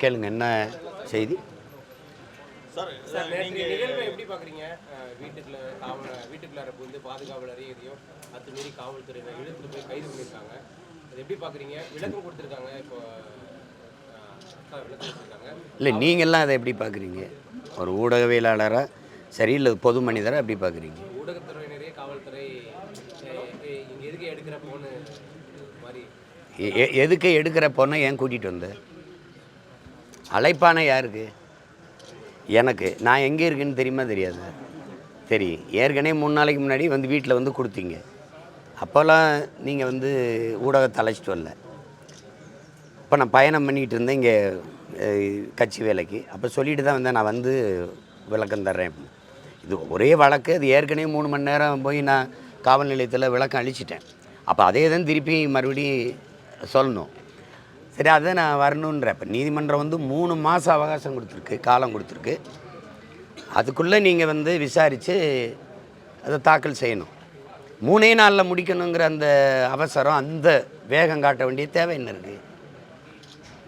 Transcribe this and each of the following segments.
கேளுங்க என்ன செய்தி? இல்லை நீங்கள்லாம் அதை எப்படி பார்க்குறீங்க ஒரு ஊடகவியலாளராக சரி இல்லை பொது மனிதராக எப்படி பார்க்குறீங்க ஊடகத்துறையினரே காவல்துறை இங்கே எதுக்கு எடுக்கிற போன்னு மாதிரி. எ- எ- எதுக்கு எடுக்கிற பொண்ணை ஏன் கூட்டிகிட்டு வந்த? அழைப்பானை யாருக்கு? எனக்கு. நான் எங்கே இருக்குன்னு தெரியுமா தெரியாது. சரி ஏற்கனவே மூணு நாளைக்கு முன்னாடி வந்து வீட்டில் வந்து கொடுத்தீங்க. அப்போல்லாம் நீங்கள் வந்து ஊடகத்தை அழைச்சிட்டு வரல. இப்போ நான் பயணம் பண்ணிக்கிட்டு இருந்தேன் இங்கே கட்சி வேலைக்கு. அப்போ சொல்லிட்டு தான் வந்தேன் நான் வந்து விளக்கம் தர்றேன். இது ஒரே வழக்கு அது ஏற்கனவே மூணு மணி நேரம் போய் நான் காவல் நிலையத்தில் விளக்கம் அழிச்சிட்டேன். அப்போ அதே தான் திருப்பி மறுபடியும் சொல்லணும். சரி அதை நான் வரணுன்ற இப்போ நீதிமன்றம் வந்து மூணு மாதம் அவகாசம் கொடுத்துருக்கு காலம் கொடுத்துருக்கு. அதுக்குள்ளே நீங்கள் வந்து விசாரித்து அதை தாக்கல் செய்யணும். மூணே நாளில் முடிக்கணுங்கிற அந்த அவசரம் அந்த வேகம் காட்ட வேண்டிய தேவை என்ன இருக்குது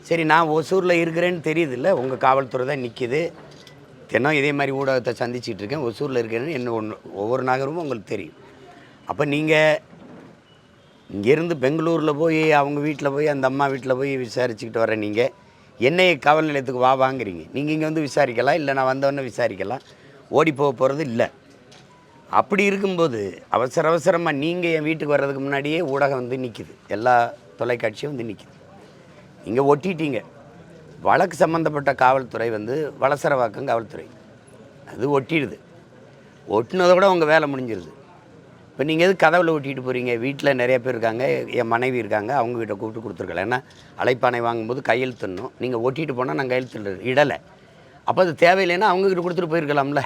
சரி நான் ஒசூரில் இருக்கிறேன்னு தெரியுதுல்ல உங்கள் காவல்துறை தான் நிற்கிது தினம் இதே மாதிரி ஊடகத்தை சந்திச்சிட்டு இருக்கேன் ஒசூரில் இருக்கிறேன்னு என்ன ஒன்று ஒவ்வொரு நகரமும் உங்களுக்கு தெரியும். அப்போ நீங்கள் இங்கேருந்து பெங்களூரில் போய் அவங்க வீட்டில் போய் அந்த அம்மா வீட்டில் போய் விசாரிச்சுக்கிட்டு வர நீங்கள் என்னை காவல் நிலையத்துக்கு வா வாங்குறீங்க. நீங்கள் இங்கே வந்து விசாரிக்கலாம் இல்லை நான் வந்தவொடனே விசாரிக்கலாம். ஓடி போக போகிறது இல்லை. அப்படி இருக்கும்போது அவசர அவசரமாக நீங்கள் என் வீட்டுக்கு வர்றதுக்கு முன்னாடியே ஊடகம் வந்து நிற்கிது எல்லா தொலைக்காட்சியும் வந்து நிற்கிது நீங்கள் ஒட்டிட்டீங்க. வழக்கு சம்மந்தப்பட்ட காவல்துறை வந்து வளசரவாக்கம் காவல்துறை. அது ஒட்டிடுது. ஒட்டினதோட உங்கள் வேலை முடிஞ்சிருது. இப்போ நீங்கள் எது கதவில் ஒட்டிகிட்டு போகிறீங்க வீட்டில் நிறைய பேர் இருக்காங்க. என் மனைவி இருக்காங்க. அவங்ககிட்ட கூப்பிட்டு கொடுத்துருக்கலாம் ஏன்னா அழைப்பானை வாங்கும்போது கையெழுத்துடணும் நீங்கள் ஒட்டிகிட்டு போனால் நான் கையெழுத்து இடலை. அப்போ அது தேவையில்லைன்னா அவங்ககிட்ட கொடுத்துட்டு போயிருக்கலாம்ல.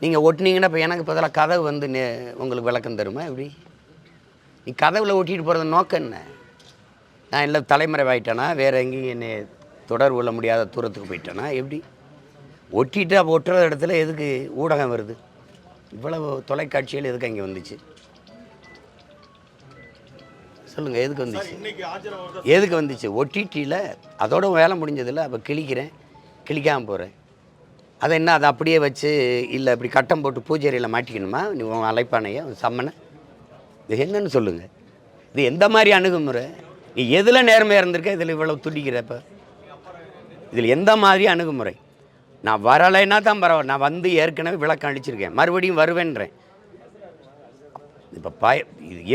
நீங்கள் ஒட்டினீங்கன்னா இப்போ எனக்கு பதிலாக கதவு வந்து நே- உங்களுக்கு விளக்கம் தருமா? எப்படி? நீ கதவில் ஒட்டிகிட்டு போகிறது நோக்கம் என்ன? நான் இல்லை தலைமறைவாயிட்டேனா? வேறு எங்கேயும் என்னை தொடர்பு கொள்ள முடியாத தூரத்துக்கு போயிட்டேனா? எப்படி? ஒட்டிட்டு அப்போ ஒட்டுற இடத்துல எதுக்கு ஊடகம் வருது? இவ்வளவு தொலைக்காட்சிகள் எதுக்கு அங்கே வந்துச்சு? சொல்லுங்கள் எதுக்கு வந்துச்சு? எதுக்கு வந்துச்சு? ஒட்டிட்டியில் அதோட வேலை முடிஞ்சதில்ல அப்போ கிழிக்கிறேன் கிழிக்காமல் போகிறேன் அதை என்ன அதை அப்படியே வச்சு இல்லை இப்படி கட்டம் போட்டு பூஜைறையில் மாட்டிக்கணுமா? நீ உன் அலைப்பானையை சம்மனை? இது என்னன்னு சொல்லுங்கள் இது எந்த மாதிரி அணுகுமுறை? நீ எதில் நேர்மையாக இருந்திருக்க? இதில் இவ்வளவு துடிக்கிறப்ப இதில் எந்த மாதிரி அணுகுமுறை? நான் வரலைன்னா தான் பரவாயில்ல. நான் வந்து ஏற்கனவே விளக்கம் அடிச்சிருக்கேன் மறுபடியும் வருவேன்றேன். இப்போ பய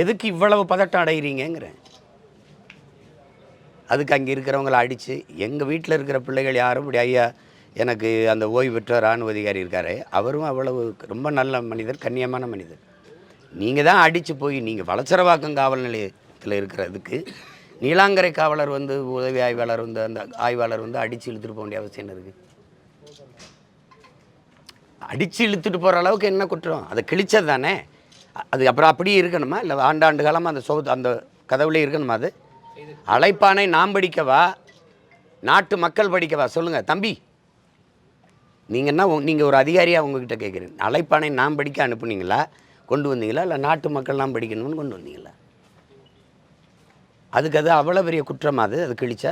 எதுக்கு இவ்வளவு பதட்டம் அடைகிறீங்கிறேன் அதுக்கு அங்கே இருக்கிறவங்கள அடித்து எங்கள் வீட்டில் இருக்கிற பிள்ளைகள் யாரும் இப்படி ஐயா எனக்கு அந்த ஓய்வு பெற்ற இராணுவ அதிகாரி இருக்காரு. அவரும் அவ்வளவு ரொம்ப நல்ல மனிதர் கண்ணியமான மனிதர். நீங்கள் தான் அடித்து போய் நீங்கள் வளச்சரவாக்கம் காவல் நிலையத்தில் இருக்கிறதுக்கு நீலாங்கரை காவலர் வந்து உதவி ஆய்வாளர் வந்து அந்த ஆய்வாளர் வந்து அடித்து இழுத்துட்டு போக வேண்டிய அவசியம் இருக்குது அடித்து இழுத்துட்டு போகிற அளவுக்கு என்ன குற்றம்? அதை கிழிச்சது தானே? அது அப்புறம் அப்படியே இருக்கணுமா? இல்லை ஆண்டாண்டு காலமாக அந்த சோத்து அந்த கதவுலே இருக்கணுமா அது? அழைப்பானை நாம் படிக்கவா? நாட்டு மக்கள் படிக்கவா? சொல்லுங்கள் தம்பி நீங்கள் என்ன நீங்கள் ஒரு அதிகாரியாக உங்ககிட்ட கேட்குறேன் அழைப்பானை நாம் படிக்க அனுப்புனீங்களா? கொண்டு வந்தீங்களா? இல்லை நாட்டு மக்கள்லாம் படிக்கணும்னு கொண்டு வந்தீங்களா? அதுக்கு அது அவ்வளோ பெரிய குற்றம் அது? அது கிழிச்சா?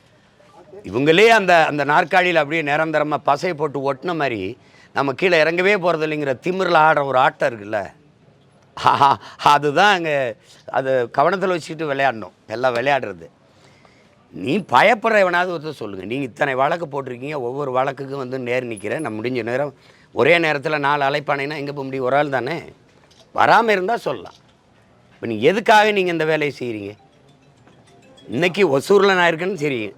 இவங்களே அந்த அந்த நாற்காலியில் அப்படியே நிரந்தரமாக பசை போட்டு ஒட்டின மாதிரி நம்ம கீழே இறங்கவே போகிறது இல்லைங்கிற திமிரில் ஆடுற ஒரு ஆட்டம் இருக்குல்ல? அதுதான் அங்கே அது கவனத்தில் வச்சுக்கிட்டு விளையாடணும். எல்லாம் விளையாடுறது. நீ பயப்படுறவனாவது ஒருத்தர் சொல்லுங்கள் நீங்கள் இத்தனை வழக்கு போட்டிருக்கீங்க. ஒவ்வொரு வழக்குக்கும் வந்து நேர் நிற்கிறேன் நான் முடிஞ்ச நேரம் ஒரே நேரத்தில் நாலு அழைப்பானேன்னா எங்கே போக முடியும்? ஒரு ஆள் தானே? வராமல் இருந்தால் சொல்லலாம். இப்போ நீங்கள் எதுக்காக நீங்கள் இந்த வேலையை செய்கிறீங்க இன்னைக்கு ஒசூரில் நான் இருக்கேன்னு தெரியும்.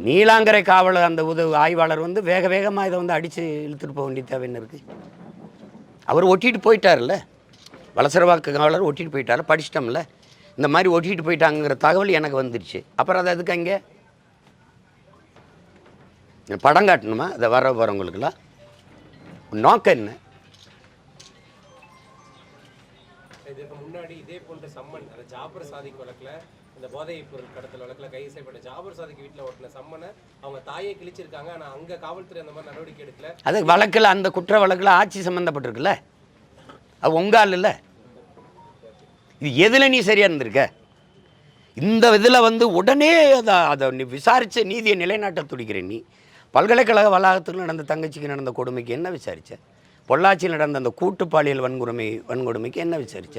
நீலாங்கரை காவலர் அந்த உதவி ஆய்வாளர் வந்து வேக வேகமாக இதை வந்து அடித்து இழுத்துட்டு போக வேண்டிய தேவை என்ன இருக்குது அவர் ஒட்டிட்டு போயிட்டார்ல வலசரவாக்கு காவலர் ஒட்டிட்டு போயிட்டார் படிச்சிட்டோம்ல? இந்த மாதிரி ஒட்டிட்டு போயிட்டாங்கிற தகவல் எனக்கு வந்துடுச்சு அப்புறம் அது அதுக்கு அங்கே? படம் காட்டணுமா? அதை வர போகிறவங்களுக்குலாம் நோக்கம் என்ன? முன்னாடி இதே போன்ற சம்மன் அந்த ஜாபர் சாதிக் வழக்கில் இந்த போதைப் பொருள் கடத்தல் வழக்கில் கைது செய்யப்பட்ட ஜாபர் சாதிக்கு வீட்டில் ஓட்டின சம்மனை அவங்க தாயை கிழிச்சிருக்காங்க. ஆனால் அங்கே காவல்துறை அந்த மாதிரி நடவடிக்கை எடுக்கல. அது வழக்கில் அந்த குற்ற வழக்கில் ஆட்சி சம்மந்தப்பட்டிருக்குல்ல அது உங்கால் இல்லை. இது எதில் நீ சரியாக இருந்திருக்க? இந்த இதில் வந்து உடனே அதை அதை நீ விசாரித்து நீதியை நிலைநாட்ட துடிக்கிற நீ. பல்கலைக்கழக வளாகத்தில் நடந்த தங்கச்சிக்கு நடந்த கொடுமைக்கு என்ன விசாரித்த பொள்ளாச்சியில் நடந்த அந்த கூட்டு பாலியல் வன்கொடுமை வன்கொடுமைக்கு என்ன விசாரிச்ச?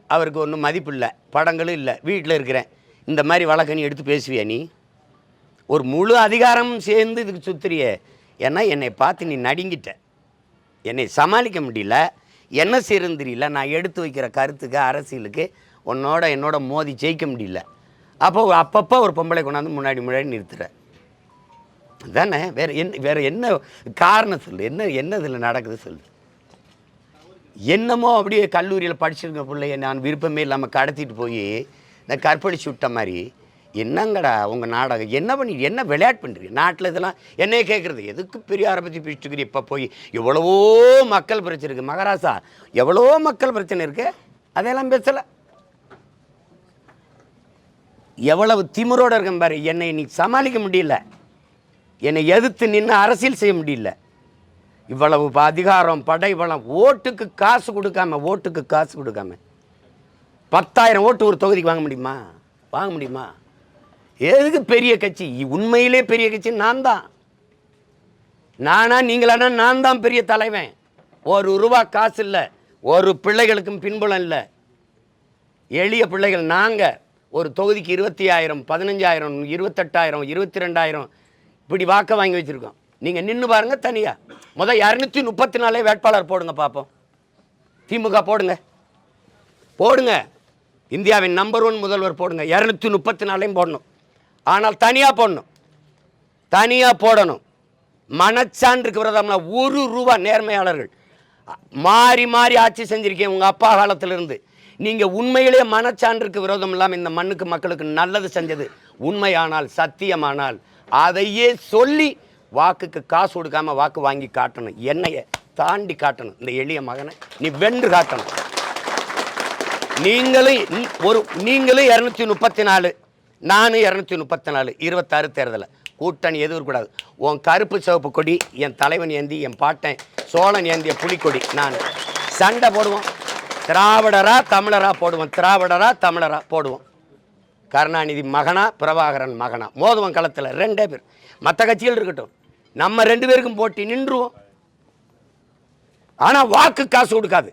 அவருக்கு ஒன்றும் மதிப்பு இல்லை. படங்களும் இல்லை. வீட்டில் இருக்கிறேன். இந்த மாதிரி வழக்கை நீ எடுத்து பேசுவியா நீ? ஒரு முழு அதிகாரமும் சேர்ந்து இதுக்கு சுத்துறியே. ஏன்னா என்னை பார்த்து நீ நடுங்கிட்ட. என்னை சமாளிக்க முடியல. என்ன செய்யறதுன்னு தெரியல. நான் எடுத்து வைக்கிற கருத்துக்கு அரசியலுக்கு உன்னோட என்னோட மோதி ஜெயிக்க முடியல. அப்போ அப்பப்போ ஒரு பொம்பளை கொண்டாந்து முன்னாடி முன்னாடி நிறுத்துற. தானே வேறு என்ன வேறு என்ன காரணம் சொல்லு. என்ன என்ன இதில் நடக்குது சொல்லு. என்னமோ அப்படியே கல்லூரியில் படிச்சிருக்க பிள்ளைய நான் விருப்பமே இல்லாமல் கடத்திட்டு போய் நான் கற்பழிச்சு விட்ட மாதிரி என்னங்கடா உங்கள் நாடகம்? என்ன பண்ணி என்ன விளையாட்டு பண்ணுறீங்க நாட்டில் இதெல்லாம் என்னையே கேட்குறது எதுக்கு பெரியாரை பற்றி பிடிச்சிக்கிறீ இப்போ போய் எவ்வளவோ மக்கள் பிரச்சனை இருக்குது மகாராசா எவ்வளோ மக்கள் பிரச்சனை இருக்கு. அதெல்லாம் பேசலை. எவ்வளவு திமிரோட இருக்கேன் பாரு. என்னை இன்னைக்கு சமாளிக்க முடியல. என்னை எதிர்த்து நின்று அரசியல் செய்ய முடியல. இவ்வளவு ப- அதிகாரம் படை பலம் ஓட்டுக்கு காசு கொடுக்காம ஓட்டுக்கு காசு கொடுக்காம. பத்தாயிரம் ஓட்டு ஒரு தொகுதிக்கு வாங்க முடியுமா? வாங்க முடியுமா? எதுக்கு பெரிய கட்சி? உண்மையிலே பெரிய கட்சி நான் தான். நானா நீங்களானா நான் தான் பெரிய தலைவன். ஒரு ரூபா காசு இல்லை. ஒரு பிள்ளைகளுக்கும் பின்புலம் இல்லை. எளிய பிள்ளைகள் நாங்கள் ஒரு தொகுதிக்கு இருபத்தி ஆயிரம் பதினஞ்சாயிரம் இருபத்தெட்டாயிரம் இருபத்தி ரெண்டாயிரம் இப்படி வாக்க வாங்கி வச்சுருக்கோம். நீங்கள் நின்று பாருங்க தனியாக முதல் இரநூத்தி முப்பத்தி நாலே வேட்பாளர் போடுங்க பார்ப்போம் திமுக போடுங்க. போடுங்க. இந்தியாவின் நம்பர் ஒன் முதல்வர் போடுங்க. இரநூத்தி முப்பத்தி நாலையும் போடணும். ஆனால் தனியாக போடணும். தனியாக போடணும். மனச்சான்றுக்கு விரதம்னா ஒரு ரூபா நேர்மையாளர்கள். மாறி மாறி ஆட்சி செஞ்சுருக்கீங்க உங்கள் அப்பா காலத்திலிருந்து. நீங்கள் உண்மையிலே மனச்சான்றுக்கு விரோதம் இல்லாமல் இந்த மண்ணுக்கு மக்களுக்கு நல்லது செஞ்சது உண்மையானால் சத்தியமானால் அதையே சொல்லி வாக்குக்கு காசு கொடுக்காம வாக்கு வாங்கி காட்டணும். என்னைய தாண்டி காட்டணும். இந்த எளிய மகனை நீ வென்று காட்டணும். நீங்களும் ஒரு நீங்களும் இரநூத்தி முப்பத்தி நாலு நானும் இரநூத்தி முப்பத்தி நாலு இருபத்தாறு தேர்தலில் கூட்டணி எதுவும் இருக்கக்கூடாது. உன் கருப்பு சிவப்பு கொடி என் தலைவன் ஏந்தி என் பாட்டன் சோழன் ஏந்திய புலிக்கொடி நான். சண்டை போடுவோம். திராவிடரா தமிழரா போடுவோம். திராவிடரா தமிழரா போடுவோம். கருணாநிதி மகனா பிரபாகரன் மகனா. மோதுவன் களத்தில் ரெண்டே பேர். மற்ற கட்சிகள் இருக்கட்டும். நம்ம ரெண்டு பேருக்கும் போட்டி நின்றுவோம். ஆனால் வாக்கு காசு கொடுக்காது.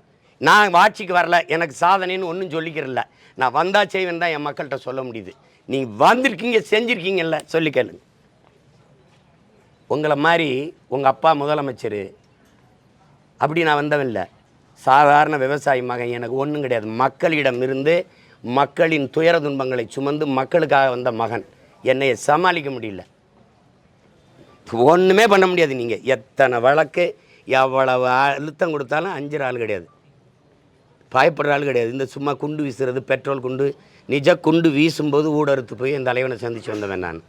நான் ஆட்சிக்கு வரல எனக்கு சாதனைன்னு ஒன்றும் சொல்லிக்கிறதில்ல நான் வந்தா செய்வேன் தான் என் மக்கள்கிட்ட சொல்ல முடியுது. நீங்கள் வந்திருக்கீங்க செஞ்சுருக்கீங்கல்ல சொல்லி கேளுங்க. உங்களை மாதிரி உங்கள் அப்பா முதலமைச்சர் அப்படி நான் வந்தவன் இல்லை. சாதாரண விவசாயி மகன் எனக்கு ஒன்றும் கிடையாது. மக்களிடம் இருந்து மக்களின் துயர துன்பங்களை சுமந்து மக்களுக்காக வந்த மகன். என்னை சமாளிக்க முடியல. ஒன்றுமே பண்ண முடியாது நீங்கள் எத்தனை வழக்கு எவ்வளவு அழுத்தம் கொடுத்தாலும் அஞ்சுற ஆள் கிடையாது. பயப்படுற ஆள் கிடையாது. இந்த சும்மா குண்டு வீசுறது பெட்ரோல் குண்டு நிஜ குண்டு வீசும்போது ஊடறுத்து போய் என் தலைவனை சந்திச்சு வந்தவன் நான்.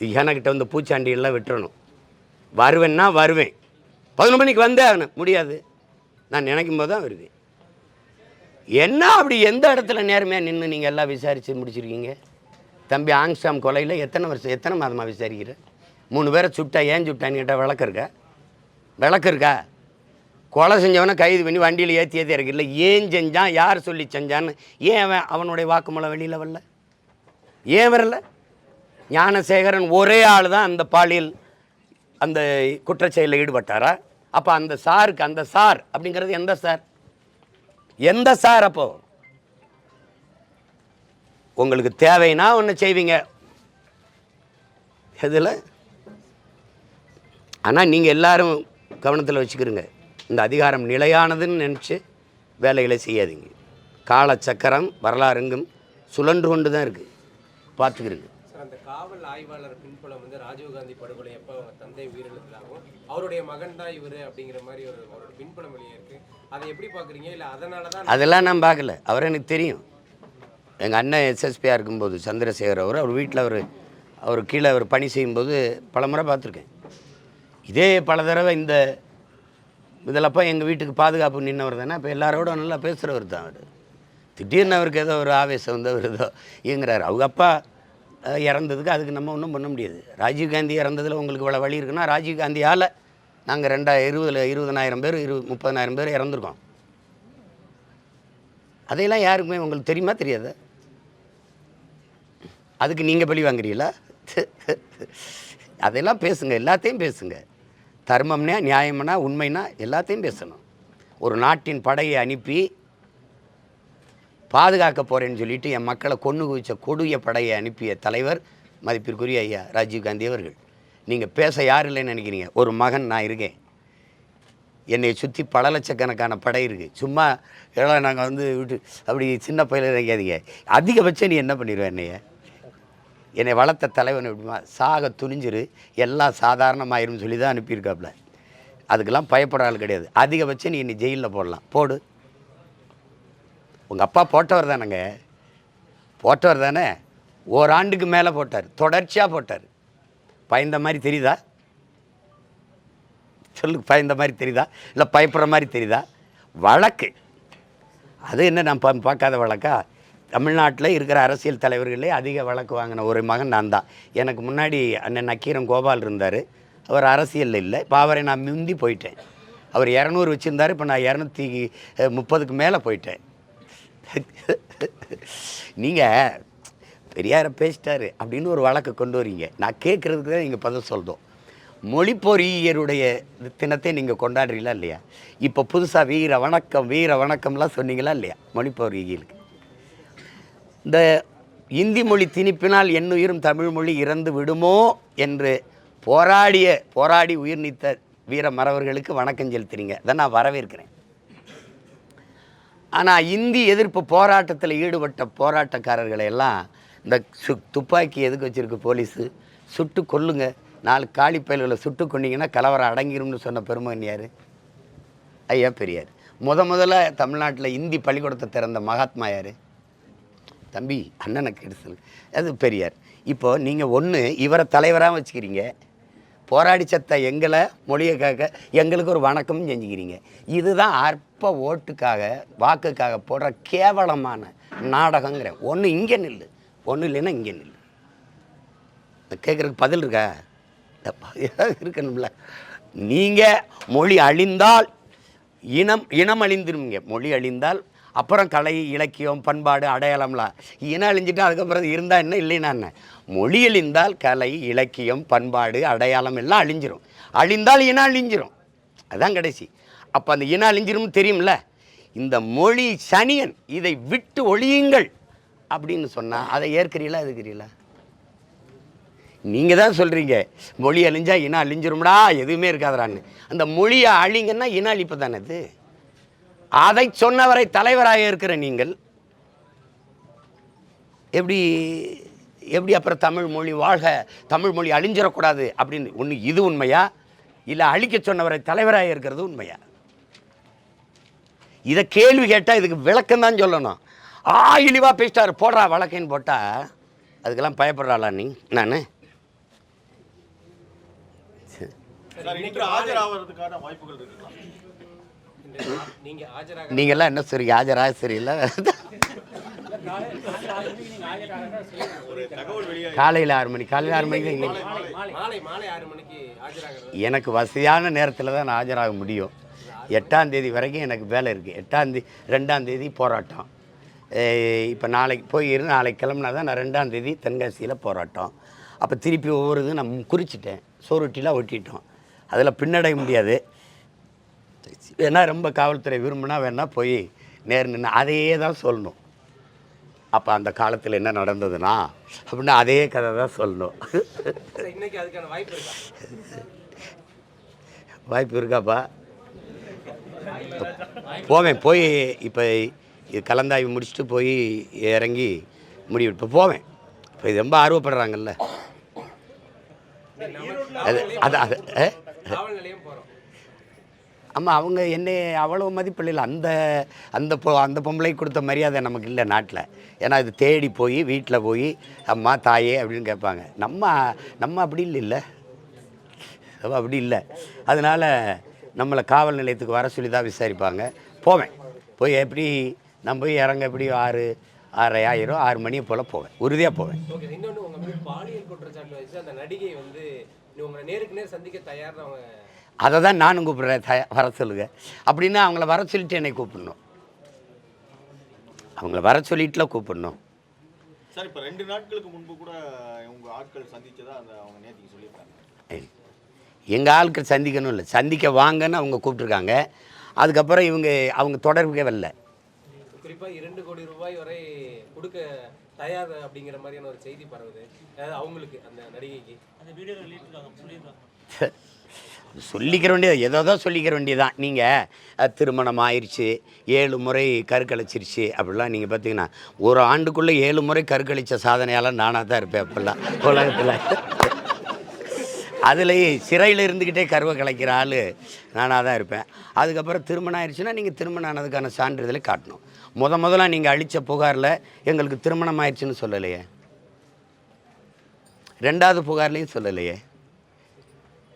எனக்கிட்ட வந்து பூச்சாண்டியெல்லாம் விட்டுறணும். வருவேன்னா வருவேன். பதினொன்று மணிக்கு வந்தே ஆகணும். முடியாது. நான் நினைக்கும் போது தான் வருவேன். என்ன அப்படி எந்த இடத்துல நேர்மையாக நின்று நீங்கள் எல்லாம் விசாரித்து முடிச்சிருக்கீங்க? தம்பி ஆங்ஸ்டாம் கொலையில் எத்தனை வருஷம் எத்தனை மாதமாக விசாரிக்கிறேன் மூணு பேரை சுட்டா ஏன் சுட்டான்னு கேட்டால் விளக்கு இருக்கா? விளக்கு இருக்கா? கொலை செஞ்சவனை கைது பண்ணி வண்டியில் ஏற்றி ஏற்றி இருக்கு இல்லை ஏன் செஞ்சான்? யார் சொல்லி செஞ்சான்னு? ஏன் அவன் அவனுடைய வாக்குமூலம் வெளியில் வரல? ஏன் வரல? ஞானசேகரன் ஒரே ஆள் தான் அந்த பாலியல் அந்த குற்றச்செயலில் ஈடுபட்டாரா? அப்போ அந்த சாருக்கு அந்த சார் அப்படிங்கிறது எந்த சார்? எந்த சார் அப்போ? உங்களுக்கு தேவைன்னா ஒன்று செய்வீங்க. எதில்? ஆனால் நீங்கள் எல்லாரும் கவனத்தில் வச்சுக்கிறீங்க இந்த அதிகாரம் நிலையானதுன்னு நினச்சி வேலைகளை செய்யாதீங்க. காலச்சக்கரம் வரலாறுங்கும் சுழன்று கொண்டு தான் இருக்குது பார்த்துக்கிறீங்க அந்த காவல் ஆய்வாளர் பின்புலம் வந்து ராஜீவ்காந்தி படுகொலை எப்போ அவங்க தந்தை உயிரிழந்தாலும் அவருடைய மகன் தான் இவர் அப்படிங்கிற மாதிரி ஒரு அவரோட பின்புலம் வெளியே இருக்கு. அதை எப்படி பார்க்குறீங்க? இல்லை அதனால தான் அதெல்லாம் நான் பார்க்கல. அவர் எனக்கு தெரியும். எங்கள் அண்ணன் எஸ்எஸ்பியாக இருக்கும்போது சந்திரசேகர் அவர் அவர் வீட்டில் அவர் அவர் கீழே அவர் பணி செய்யும்போது பல முறை பார்த்துருக்கேன். இதே பல தடவை இந்த இதிலப்போ எங்கள் வீட்டுக்கு பாதுகாப்பு நின்றவர் தானே இப்போ எல்லாரோட நல்லா பேசுகிறவர் தான் அவர். திடீர்னு அவருக்கு ஏதோ ஒரு ஆவேசம் வந்து அவர் ஏதோ இயங்குறாரு. அவங்க அப்பா இறந்ததுக்கு அதுக்கு நம்ம ஒன்றும் பண்ண முடியாது. ராஜீவ்காந்தி இறந்ததில் உங்களுக்கு இவ்வளோ வழி இருக்குன்னா ராஜீவ்காந்தியால் நாங்கள் ரெண்டா இருபதில் இருபதனாயிரம் பேர் இரு முப்பதனாயிரம் பேர் இறந்துருக்கோம். அதையெல்லாம் யாருக்குமே உங்களுக்கு தெரியுமா தெரியாது? அதுக்கு நீங்கள் பழி வாங்குறீங்களா? அதெல்லாம் பேசுங்க எல்லாத்தையும் பேசுங்கள் தர்மம்னா நியாயம்னா உண்மைனா எல்லாத்தையும் பேசணும். ஒரு நாட்டின் படையை அனுப்பி பாதுகாக்க போகிறேன்னு சொல்லிட்டு என் மக்களை கொண்டு குவிச்ச கொடிய படையை அனுப்பிய தலைவர் மதிப்பிற்குரிய ஐயா ராஜீவ்காந்தி அவர்கள். நீங்கள் பேச யார் இல்லைன்னு நினைக்கிறீங்க? ஒரு மகன் நான் இருக்கேன். என்னை சுற்றி பல லட்சக்கணக்கான படை இருக்குது சும்மா எல்லாம் நாங்கள் வந்து விட்டு அப்படி சின்ன பயில இறங்காதீங்க அதிகபட்சம் நீ என்ன பண்ணிடுவேன் என்னைய? என்னை வளர்த்த தலைவன் எப்படிமா? சாக துணிஞ்சிரு எல்லாம் சாதாரணமாயிரும்னு சொல்லி தான் அனுப்பியிருக்காப்புல. அதுக்கெல்லாம் பயப்பட ஆள் கிடையாது. அதிகபட்சம் நீ என்னை ஜெயிலில் போடலாம். போடு. உங்கள் அப்பா போட்டவர் தானேங்க. போட்டவர் தானே. ஓராண்டுக்கு மேலே போட்டார். தொடர்ச்சியாக போட்டார். பயந்த மாதிரி தெரியுதா? சொல்லு பயந்த மாதிரி தெரியுதா? இல்லை பயப்படுற மாதிரி தெரியுதா? வழக்கு. அது என்ன நான் பார்க்காத வழக்கா? தமிழ்நாட்டில் இருக்கிற அரசியல் தலைவர்களே அதிக வழக்கு வாங்கின ஒரு மகன் நான் தான். எனக்கு முன்னாடி அண்ணன் நக்கீரன் கோபால் இருந்தார். அவர் அரசியலில் இல்லை. இப்போ அவரை நான் முந்தி போயிட்டேன். அவர் இரநூறு வச்சுருந்தார். இப்போ நான் இரநூத்தி முப்பதுக்கு மேலே போயிட்டேன். நீங்கள் பெரியாரை பேசிட்டாரு அப்படின்னு ஒரு வழக்கு கொண்டு வரீங்க. நான் கேட்குறதுக்கு தான் நீங்கள் பதில் சொல்கிறோம் மொழிப்பொறியருடைய தினத்தை நீங்கள் கொண்டாடுறீங்களா இல்லையா? இப்போ புதுசாக வீர வணக்கம் வீர வணக்கம்லாம் சொன்னீங்களா இல்லையா? மொழிப்பொறியலுக்கு இந்த இந்தி மொழி திணிப்பினால் என்னுயிரும் தமிழ் மொழி இறந்து விடுமோ என்று போராடிய போராடி உயிர் நீத்த வீர மறவர்களுக்கு வணக்கம் செலுத்துறீங்க. அதை நான் வரவேற்கிறேன். ஆனால் இந்தி எதிர்ப்பு போராட்டத்தில் ஈடுபட்ட போராட்டக்காரர்களை எல்லாம் இந்த சு துப்பாக்கி எதுக்கு வச்சுருக்கு போலீஸு? சுட்டு கொல்லுங்க. நாலு காலி பயல்களை சுட்டு கொண்டீங்கன்னா கலவரம் அடங்கிரும்னு சொன்ன பெருமகன்யார். ஐயா பெரியார். முத முதல்ல தமிழ்நாட்டில் இந்தி பள்ளிக்கூடத்தை திறந்த மகாத்மா யார் தம்பி அண்ணனை கெடுசல் அது பெரியார். இப்போது நீங்கள் ஒன்று இவரை தலைவராக வச்சுக்கிறீங்க. போராடி சத்த எங்களை மொழியை காக்க எங்களுக்கு ஒரு வணக்கம் செஞ்சுக்கிறீங்க. இதுதான் அற்ப ஓட்டுக்காக வாக்குக்காக போடுற கேவலமான நாடகங்கிற. ஒன்று இங்கே நில்லு. ஒன்று இல்லைன்னா இங்கே நில்லு. கேட்குறதுக்கு பதில் இருக்கா? இருக்கணும்ல. நீங்கள் மொழி அழிந்தால் இனம் இனம் அழிந்துருவீங்க மொழி அழிந்தால் அப்புறம் கலை இலக்கியம் பண்பாடு அடையாளம்லாம். இனம் அழிஞ்சிட்டு அதுக்கப்புறம் இருந்தால் என்ன இல்லைன்னா என்ன? மொழி அழிந்தால் கலை இலக்கியம் பண்பாடு அடையாளம் எல்லாம் அழிஞ்சிரும். அழிந்தால் இனம் அழிஞ்சிரும். அதுதான் கடைசி. அப்போ அந்த இனம் அழிஞ்சிரும்னு தெரியும்ல? இந்த மொழி சனியன் இதை விட்டு ஒழியுங்கள் அப்படின்னு சொன்னால் அதை ஏற்கிறீங்களா எதுக்கிறீங்களா நீங்கள் தான் சொல்கிறீங்க மொழி அழிஞ்சால் இனம் அழிஞ்சிரும்டா எதுவுமே இருக்காதரான்னு அந்த மொழியை அழிங்கன்னா இன அழிப்பு தானே அது? அதை சொன்னவரை தலைவராக இருக்கிற நீங்கள் எப்படி எப்படி அப்புறம் தமிழ் மொழி வாழ்க தமிழ் மொழி அழிஞ்சிடக்கூடாது அப்படின்னு ஒன்று இது உண்மையா? இல்லை அழிக்க சொன்னவரை தலைவராக இருக்கிறது உண்மையா? இதை கேள்வி கேட்டால் இதுக்கு விளக்கம் தான் சொல்லணும். ஆ இழிவாக பேசிட்டாரு போடுறா வழக்கைன்னு போட்டால் அதுக்கெல்லாம் பயப்படுறாளா நீ? நான்? சார் இன்று வாய்ப்புகள் நீங்கள்லாம் என்ன சரி ஆஜராக சரியில்லை காலையில் ஆறு மணி காலையில் ஆறு மணிக்கு எனக்கு வசதியான நேரத்தில் தான் நான் ஆஜராக முடியும். எட்டாம் தேதி வரைக்கும் எனக்கு வேலை இருக்குது எட்டாம் தேதி ரெண்டாம் தேதி போராட்டம். இப்போ நாளைக்கு போய் இரு நாளைக்கு கிளம்புனா தான் நான் ரெண்டாம் தேதி தென்காசியில் போராட்டம். அப்போ திருப்பி ஒவ்வொரு இது நான் குறிச்சிட்டேன். சோறுட்டிலாம் ஒட்டிட்டோம். அதில் பின்னடைய முடியாது. வேணா ரொம்ப காவல்துறை விரும்பினா வேணா போய் நேர் நின்று அதையே தான் சொல்லணும். அப்போ அந்த காலத்தில் என்ன நடந்ததுன்னா அப்படின்னா அதே கதை தான் சொல்லணும். வாய்ப்பு இருக்காப்பா? போவேன் போய் இப்போ இது கலந்தாய்வு முடிச்சுட்டு போய் இறங்கி முடிவு இப்போ போவேன். இப்போ இது ரொம்ப ஆர்வப்படுறாங்கல்ல. அது அது அது ஆ? காவல் நிலையம் போறோம் ஆமாம் அவங்க என்னை அவ்வளோ மதிப்பில்லை இல்லை. அந்த அந்த பொ அந்த பொம்பளைக்கு கொடுத்த மரியாதை நமக்கு இல்லை நாட்டில். ஏன்னா இது தேடி போய் வீட்டில் போய் அம்மா தாயே அப்படின்னு கேட்பாங்க. நம்ம நம்ம அப்படி இல்லை இல்லை. அப்படி இல்லை. அதனால் நம்மளை காவல் நிலையத்துக்கு வர சொல்லி தான் விசாரிப்பாங்க. போவேன். போய் எப்படி நான் போய் இறங்க எப்படி ஆறு ஆறரை ஆயிரம் ஆறு மணியை போல் போவேன். உறுதியாக போவேன். ஓகே இன்னொன்று உங்கள் பாலியல் குற்றச்சாட்டு வச்சு அந்த நடிகை வந்து உங்களை நேருக்கு நேர் சந்திக்க தயார் அவங்க அதை தான் நானும் கூப்பிட்றேன் த வர சொல்லுங்க. அப்படின்னா அவங்கள வர சொல்லிட்டு என்னை கூப்பிடணும். அவங்கள வர சொல்லிட்டுலாம் கூப்பிடணும். சார் இப்போ ரெண்டு நாட்களுக்கு முன்பு கூட உங்க ஆட்கள் சந்திச்சதா அந்த அவங்க நேத்திக்கு சொல்லியிருக்காங்க. எங்கள் ஆட்கள் சந்திக்கணும் இல்லை. சந்திக்க வாங்கன்னு அவங்க கூப்பிட்ருக்காங்க அதுக்கப்புறம் இவங்க அவங்க தொடர்புக்கே வரல. குறிப்பா இரண்டு கோடி ரூபாய் வரை கொடுக்க தயார் அப்படிங்கிற மாதிரியான ஒரு செய்தி பரவுது. அதாவது அவங்களுக்கு அந்த நடிகைக்கு. சொல்லிக்கிற வேண்டியது ஏதோ தான் சொல்லிக்கிற வேண்டியதான் நீங்கள் திருமணம் ஆயிடுச்சு ஏழு முறை கருக்கழிச்சிருச்சு அப்படிலாம் நீங்கள் பார்த்தீங்கன்னா ஒரு ஆண்டுக்குள்ளே ஏழு முறை கருக்கழிச்ச சாதனையால் நானாக தான் இருப்பேன் அப்படிலாம் உலகத்தில். அதில் சிறையில் இருந்துக்கிட்டே கருவை கலைக்கிற ஆள் நானாக தான் இருப்பேன். அதுக்கப்புறம் திருமணம் ஆயிடுச்சுன்னா நீங்கள் திருமணம் ஆனதுக்கான சான்றிதழை காட்டணும். முத முதல்ல நீங்கள் அழித்த புகாரில் எங்களுக்கு திருமணம் ஆயிடுச்சுன்னு சொல்லலையே. ரெண்டாவது புகார்லேயும் சொல்லலையே.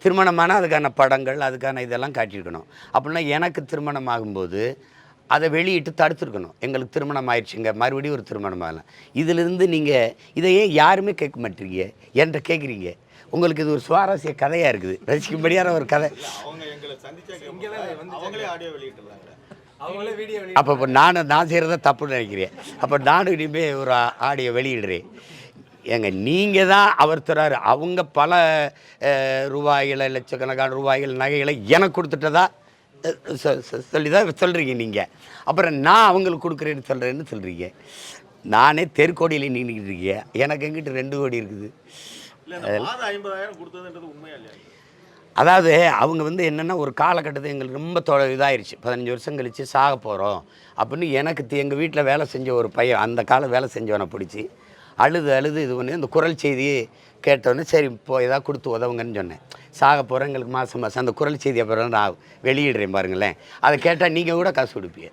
திருமணமான அதுக்கான படங்கள் அதுக்கான இதெல்லாம் காட்டியிருக்கணும். அப்படின்னா எனக்கு திருமணம் ஆகும்போது அதை வெளியிட்டு தடுத்துருக்கணும். எங்களுக்கு திருமணம் ஆயிடுச்சுங்க மறுபடியும் ஒரு திருமணம் ஆகலாம் இதிலிருந்து நீங்கள் இதையே யாருமே கேட்க மாட்டீங்க. என்கிட்ட கேட்குறீங்க. உங்களுக்கு இது ஒரு சுவாரஸ்ய கதையாக இருக்குது. ரசிக்கும்படியான ஒரு கதை. அப்போ இப்போ நான் நான் செய்கிறத தப்புன்னு நினைக்கிறேன். அப்போ நானும் இனிமேல் ஒரு ஆடியோ வெளியிடுறேன். ஏங்க நீங்கள் தான் அவர் தராரு அவங்க பல ரூபாய்களை லட்சக்கணக்கான ரூபாய்கள் நகைகளை எனக்கு கொடுத்துட்டதா? சொல்லி தான் சொல்கிறீங்க நீங்கள் அப்புறம் நான் அவங்களுக்கு கொடுக்குறேன்னு சொல்கிறேன்னு சொல்கிறீங்க நானே தெருக்கோடியில் நின்றுக்கிட்டு இருக்கேன். எனக்கு எங்கிட்ட ரெண்டு கோடி இருக்குது? அதாவது அவங்க வந்து என்னென்னா ஒரு காலகட்டத்தில் எங்களுக்கு ரொம்ப தொ இதாயிருச்சு. பதினஞ்சு வருஷம் கழித்து சாக போகிறோம் அப்படின்னு எனக்கு எங்கள் வீட்டில் வேலை செஞ்ச ஒரு பையன் அந்த காலம் வேலை செஞ்சவனை பிடிச்சி அழுது அழுது இது பண்ணி அந்த குரல் செய்தி கேட்டோன்னே சரி இப்போ ஏதாவது கொடுத்து உதவுங்கன்னு சொன்னேன். சாக போகிறேன் எங்களுக்கு மாதம் மாதம் அந்த குரல் செய்தி அப்புறம் நான் வெளியிடுறேன் பாருங்களேன். அதை கேட்டால் நீங்கள் கூட காசு கொடுப்பீங்க.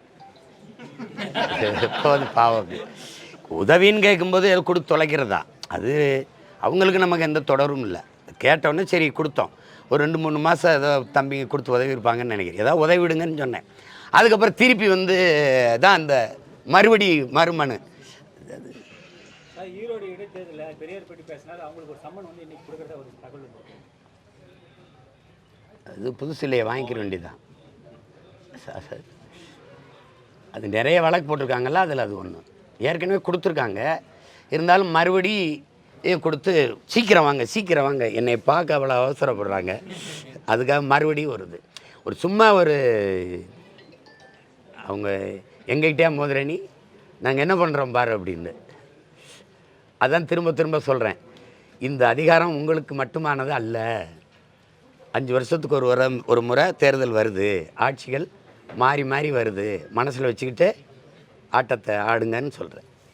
இப்போ வந்து பாவம் உதவின்னு கேட்கும்போது எதை கொடுத்து தொலைக்கிறதா? அது அவங்களுக்கு நமக்கு எந்த தொடரும் இல்லை. கேட்டோன்னே சரி கொடுத்தோம். ஒரு ரெண்டு மூணு மாதம் ஏதோ தம்பிங்க கொடுத்து உதவி இருப்பாங்கன்னு நினைக்கிறேன். ஏதாவது உதவி விடுங்கன்னு சொன்னேன். அதுக்கப்புறம் திருப்பி வந்து தான் அந்த மறுபடி மறுமனு தேர்தலில் பெரியார் பற்றி பேசினார் அவங்களுக்கு ஒரு சம்மன் வந்து இன்னைக்கு கொடுக்குறத ஒரு தகவல் அது புதுசு வாங்கிக்கிற வேண்டியதான் அது நிறைய வழக்கு போட்டிருக்காங்கல்ல அதில் அது ஒன்று ஏற்கனவே கொடுத்துருக்காங்க. இருந்தாலும் மறுபடி கொடுத்து சீக்கிரம் வாங்க சீக்கிரம் வாங்க. என்னை பார்க்க அவ்வளோ அவசரப்படுறாங்க. அதுக்காக மறுபடியும் வருது. ஒரு சும்மா ஒரு அவங்க எங்ககிட்டயா மோதிரணி நாங்கள் என்ன பண்ணுறோம் பாரு அப்படின்னு. அதான் திரும்ப திரும்ப சொல்கிறேன் இந்த அதிகாரம் உங்களுக்கு மட்டுமானது அல்ல. அஞ்சு வருஷத்துக்கு ஒரு வர ஒரு முறை தேர்தல் வருது. ஆட்சிகள் மாறி மாறி வருது. மனசில் வச்சுக்கிட்டு ஆட்டத்தை ஆடுங்கன்னு சொல்கிறேன்